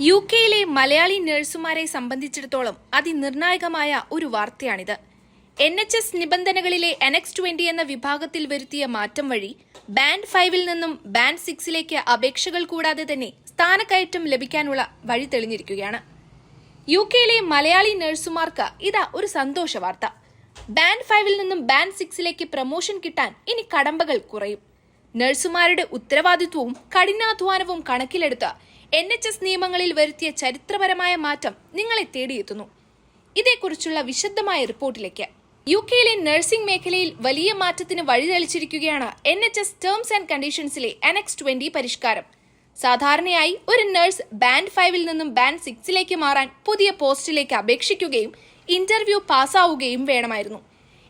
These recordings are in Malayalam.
യു കെയിലെ മലയാളി നഴ്സുമാരെ സംബന്ധിച്ചിടത്തോളം അതിനിർണായകമായ ഒരു വാർത്തയാണിത്. എൻ എച്ച് എസ് നിബന്ധനകളിലെ എനക്സ് ട്വന്റി എന്ന വിഭാഗത്തിൽ വരുത്തിയ മാറ്റം വഴി ബാൻഡ് ഫൈവിൽ നിന്നും ബാൻഡ് സിക്സിലേക്ക് അപേക്ഷകൾ കൂടാതെ തന്നെ സ്ഥാനക്കയറ്റം ലഭിക്കാനുള്ള വഴി തെളിഞ്ഞിരിക്കുകയാണ്. യു കെയിലെ മലയാളി നഴ്സുമാർക്ക് ഇതാ ഒരു സന്തോഷ വാർത്ത ബാൻഡ് ഫൈവിൽ നിന്നും ബാൻഡ് സിക്സിലേക്ക് പ്രമോഷൻ കിട്ടാൻ ഇനി കടമ്പകൾ കുറയും. നഴ്സുമാരുടെ ഉത്തരവാദിത്വവും കഠിനാധ്വാനവും കണക്കിലെടുത്ത് എൻ എച്ച് എസ് നിയമങ്ങളിൽ വരുത്തിയ ചരിത്രപരമായ മാറ്റം നിങ്ങളെ തേടിയെത്തുന്നു. ഇതേക്കുറിച്ചുള്ള വിശദമായ റിപ്പോർട്ടിലേക്ക്. യു കെയിലെ നഴ്സിംഗ് മേഖലയിൽ വലിയ മാറ്റത്തിന് വഴിതെളിച്ചിരിക്കുകയാണ് N H S terms and കണ്ടീഷൻസിലെ annex twenty പരിഷ്കാരം. സാധാരണയായി ഒരു നഴ്സ് ബാൻഡ് ഫൈവിൽ നിന്നും ബാൻഡ് സിക്സിലേക്ക് മാറാൻ പുതിയ പോസ്റ്റിലേക്ക് അപേക്ഷിക്കുകയും ഇന്റർവ്യൂ പാസ്സാവുകയും വേണമായിരുന്നു.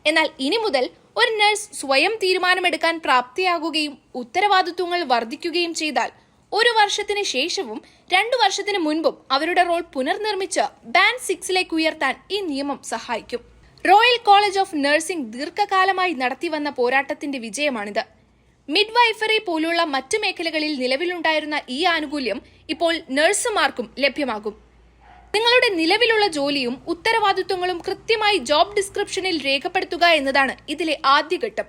എന്നാൽ ഇനി മുതൽ ഒരു നഴ്സ് സ്വയം തീരുമാനമെടുക്കാൻ പ്രാപ്തിയാകുകയും ഉത്തരവാദിത്വങ്ങൾ വർദ്ധിക്കുകയും ചെയ്താൽ ഒരു വർഷത്തിന് ശേഷവും രണ്ടു വർഷത്തിന് മുൻപും അവരുടെ റോൾ പുനർനിർമ്മിച്ച് ബാൻഡ് സിക്സിലേക്ക് ഉയർത്താൻ ഈ നിയമം സഹായിക്കും. റോയൽ കോളേജ് ഓഫ് നഴ്സിംഗ് ദീർഘകാലമായി നടത്തിവന്ന പോരാട്ടത്തിന്റെ വിജയമാണിത്. മിഡ്വൈഫറി പോലുള്ള മറ്റു മേഖലകളിൽ നിലവിലുണ്ടായിരുന്ന ഈ ആനുകൂല്യം ഇപ്പോൾ നഴ്സുമാർക്കും ലഭ്യമാകും. നിങ്ങളുടെ നിലവിലുള്ള ജോലിയും ഉത്തരവാദിത്വങ്ങളും കൃത്യമായി ജോബ് ഡിസ്ക്രിപ്ഷനിൽ രേഖപ്പെടുത്തുക എന്നതാണ് ഇതിലെ ആദ്യഘട്ടം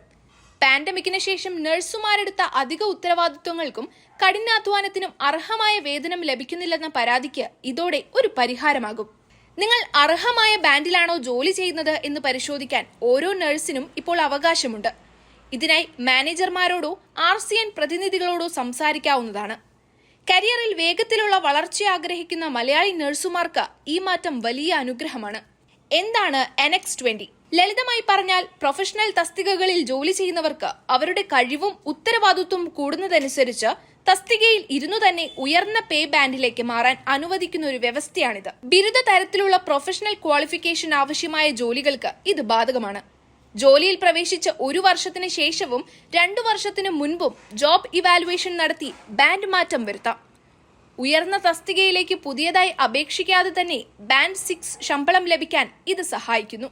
പാൻഡമിക്കിന് ശേഷം നഴ്സുമാരെടുത്ത അധിക ഉത്തരവാദിത്വങ്ങൾക്കും കഠിനാധ്വാനത്തിനും അർഹമായ വേതനം ലഭിക്കുന്നില്ലെന്ന പരാതിക്ക് ഇതോടെ ഒരു പരിഹാരമാകും. നിങ്ങൾ അർഹമായ ബാൻഡിലാണോ ജോലി ചെയ്യുന്നത് എന്ന് പരിശോധിക്കാൻ ഓരോ നഴ്സിനും ഇപ്പോൾ അവകാശമുണ്ട്. ഇതിനായി മാനേജർമാരോടോ ആർ പ്രതിനിധികളോടോ സംസാരിക്കാവുന്നതാണ്. കരിയറിൽ വേഗത്തിലുള്ള വളർച്ച ആഗ്രഹിക്കുന്ന മലയാളി നഴ്സുമാർക്ക് ഈ മാറ്റം വലിയ അനുഗ്രഹമാണ്. എന്താണ് എനക്സ് ട്വന്റി ലളിതമായി പറഞ്ഞാൽ പ്രൊഫഷണൽ തസ്തികകളിൽ ജോലി ചെയ്യുന്നവർക്ക് അവരുടെ കഴിവും ഉത്തരവാദിത്വവും കൂടുന്നതനുസരിച്ച് തസ്തികയിൽ ഇരുന്നു തന്നെ ഉയർന്ന പേ ബാൻഡിലേക്ക് മാറാൻ അനുവദിക്കുന്ന ഒരു വ്യവസ്ഥയാണിത്. ബിരുദ തരത്തിലുള്ള പ്രൊഫഷണൽ ക്വാളിഫിക്കേഷൻ ആവശ്യമായ ജോലികൾക്ക് ഇത് ബാധകമാണ്. ജോലിയിൽ പ്രവേശിച്ച ഒരു വർഷത്തിന് ശേഷവും രണ്ടു വർഷത്തിന് മുൻപും ജോബ് ഇവാലുവേഷൻ നടത്തി ബാൻഡ് മാറ്റം വരുത്താം. ഉയർന്ന തസ്തികയിലേക്ക് പുതിയതായി അപേക്ഷിക്കാതെ തന്നെ ബാൻഡ് സിക്സ് ശമ്പളം ലഭിക്കാൻ ഇത് സഹായിക്കുന്നു.